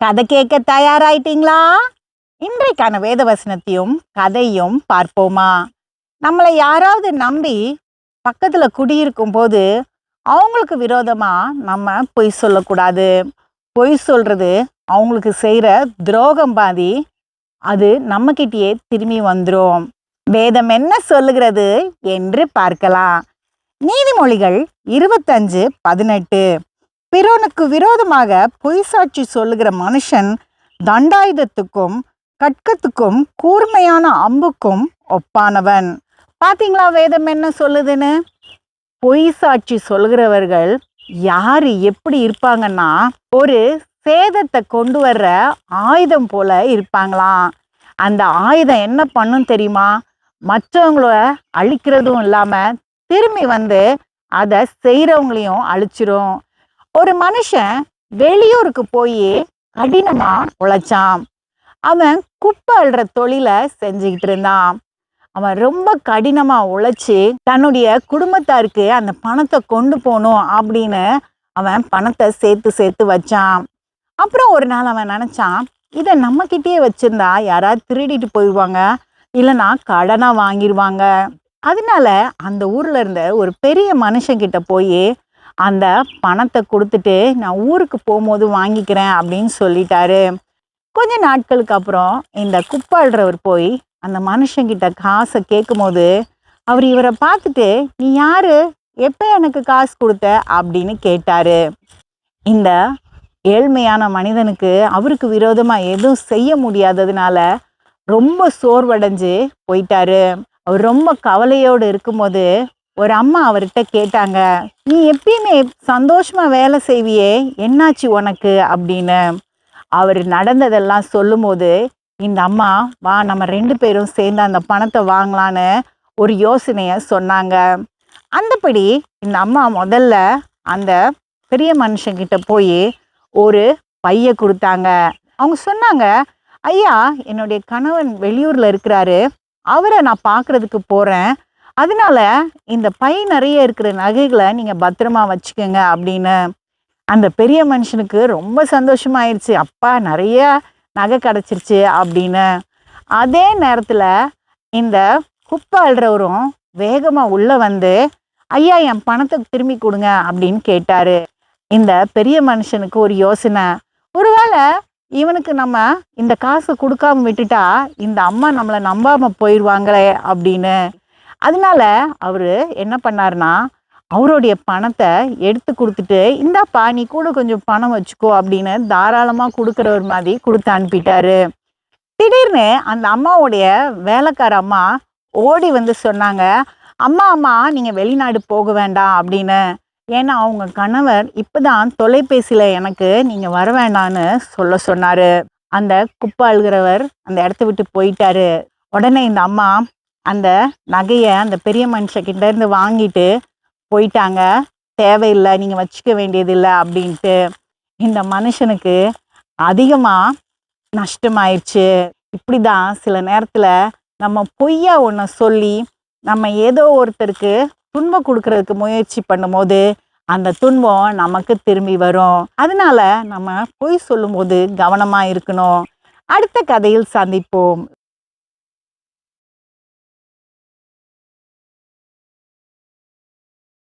கதை கேட்க தயாராயிட்டீங்களா? இன்றைக்கான வேத வசனத்தையும் கதையும் பார்ப்போமா? நம்மளை யாராவது நம்பி பக்கத்துல குடியிருக்கும் போது அவங்களுக்கு விரோதமா நம்ம பொய் சொல்லக்கூடாது. பொய் சொல்றது அவங்களுக்கு செய்கிற துரோகம் பாதி அது நம்மக்கிட்டேயே திரும்பி வந்துடும் வேதம் என்ன சொல்லுகிறது என்று பார்க்கலாம். நீதிமொழிகள் இருபத்தஞ்சு பதினெட்டு. பிறனுக்கு விரோதமாக பொய் சாட்சி சொல்லுகிற மனுஷன் தண்டாயுதத்துக்கும் கட்கத்துக்கும் கூர்மையான அம்புக்கும் ஒப்பானவன். பாத்தீங்களா வேதம் என்ன சொல்லுதுன்னு? பொய் சாட்சி சொல்கிறவர்கள் யார் எப்படி இருப்பாங்கன்னா ஒரு சேதத்தை கொண்டு வர்ற ஆயுதம் போல இருப்பாங்களாம். அந்த ஆயுதம் என்ன பண்ணும் தெரியுமா? மற்றவங்கள அழிக்கிறதும் இல்லாமல் திரும்பி வந்து அதை செய்கிறவங்களையும் அழிச்சிரும். ஒரு மனுஷன் வெளியூருக்கு போய் கடினமா உழைச்சான். அவன் குப்பை அள்ளுற தொழிலை செஞ்சுக்கிட்டு இருந்தான். அவன் ரொம்ப கடினமா உழைச்சி தன்னுடைய குடும்பத்தாருக்கு அந்த பணத்தை கொண்டு போகணும் அப்படின்னு அவன் பணத்தை சேர்த்து சேர்த்து வச்சான். அப்புறம் ஒரு நாள் அவன் நினைச்சான் இதை நம்ம கிட்டேயே வச்சிருந்தா யாராவது திருடிட்டு போயிடுவாங்க இல்லைன்னா கடனா வாங்கிடுவாங்க. அதனால அந்த ஊர்ல இருந்த ஒரு பெரிய மனுஷங்கிட்ட போய் அந்த பணத்தை கொடுத்துட்டு நான் ஊருக்கு போகும்போது வாங்கிக்கிறேன் அப்படின்னு சொல்லிட்டாரு. கொஞ்ச நாட்களுக்கு அப்புறம் இந்த குப்பாடுறவர் போய் அந்த மனுஷங்கிட்ட காசை கேட்கும்போது அவர் இவரை பார்த்துட்டு நீ யார்? எப்போ எனக்கு காசு கொடுத்த? அப்படின்னு கேட்டாரு. இந்த ஏழ்மையான மனிதனுக்கு அவருக்கு விரோதமாக எதுவும் செய்ய முடியாததுனால ரொம்ப சோர்வடைஞ்சு போயிட்டாரு. அவர் ரொம்ப கவலையோடு இருக்கும்போது ஒரு அம்மா அவர்கிட்ட கேட்டாங்க நீ எப்பயுமே சந்தோஷமா வேலை செய்வியே? என்னாச்சு உனக்கு? அப்படின்னு அவர் நடந்ததெல்லாம் சொல்லும்போது இந்த அம்மா வா நம்ம ரெண்டு பேரும் சேர்ந்து அந்த பணத்தை வாங்கலான்னு ஒரு யோசனையை சொன்னாங்க. அந்தபடி இந்த அம்மா முதல்ல அந்த பெரிய மனுஷங்கிட்ட போய் ஒரு பைய கொடுத்தாங்க. அவங்க சொன்னாங்க ஐயா என்னுடைய கணவன் வெளியூர்ல இருக்கிறாரு. அவரை நான் பார்க்கறதுக்கு போறேன். அதனால இந்த பை நிறைய இருக்கிற நகைகளை நீங்கள் பத்திரமா வச்சுக்கோங்க அப்படின்னு அந்த பெரிய மனுஷனுக்கு ரொம்ப சந்தோஷமாயிருச்சு. அப்பா நிறைய நகை கிடச்சிருச்சு அப்படின்னு. அதே நேரத்தில் இந்த குப்பை அழுறவரும் வேகமாக உள்ளே வந்து ஐயா என் பணத்தை திரும்பி கொடுங்க அப்படின்னு கேட்டார். இந்த பெரிய மனுஷனுக்கு ஒரு யோசனை. ஒருவேளை இவனுக்கு நம்ம இந்த காசை கொடுக்காம விட்டுட்டா இந்த அம்மா நம்மளை நம்பாமல் போயிடுவாங்களே அப்படின்னு. அதனால அவர் என்ன பண்ணாருன்னா அவருடைய பணத்தை எடுத்து கொடுத்துட்டு இந்தாப்பா நீ கூட கொஞ்சம் பணம் வச்சுக்கோ அப்படின்னு தாராளமாக கொடுக்குறவர் மாதிரி கொடுத்து அனுப்பிட்டாரு. திடீர்னு அந்த அம்மாவுடைய வேலைக்கார அம்மா ஓடி வந்து சொன்னாங்க அம்மா அம்மா நீங்கள் வெளிநாடு போக வேண்டாம் அப்படின்னு. ஏன்னா அவங்க கணவர் இப்போதான் தொலைபேசியில் எனக்கு நீங்கள் வர வேண்டான்னு சொல்ல சொன்னார். அந்த குப்பை அழுகிறவர் அந்த இடத்த விட்டு போயிட்டாரு. உடனே இந்த அம்மா அந்த நகையை அந்த பெரிய மனுஷக்கிட்ட இருந்து வாங்கிட்டு போயிட்டாங்க. தேவையில்லை நீங்கள் வச்சுக்க வேண்டியதில்லை அப்படின்ட்டு. இந்த மனுஷனுக்கு அதிகமாக நஷ்டமாயிடுச்சு இப்படி தான் சில நேரத்தில் நம்ம பொய்யா ஒன்று சொல்லி நம்ம ஏதோ ஒருத்தருக்கு துன்பம் கொடுக்கறதுக்கு முயற்சி பண்ணும்போது அந்த துன்பம் நமக்கு திரும்பி வரும். அதனால நம்ம பொய் சொல்லும்போது கவனமாக இருக்கணும். அடுத்த கதையில் சந்திப்போம்.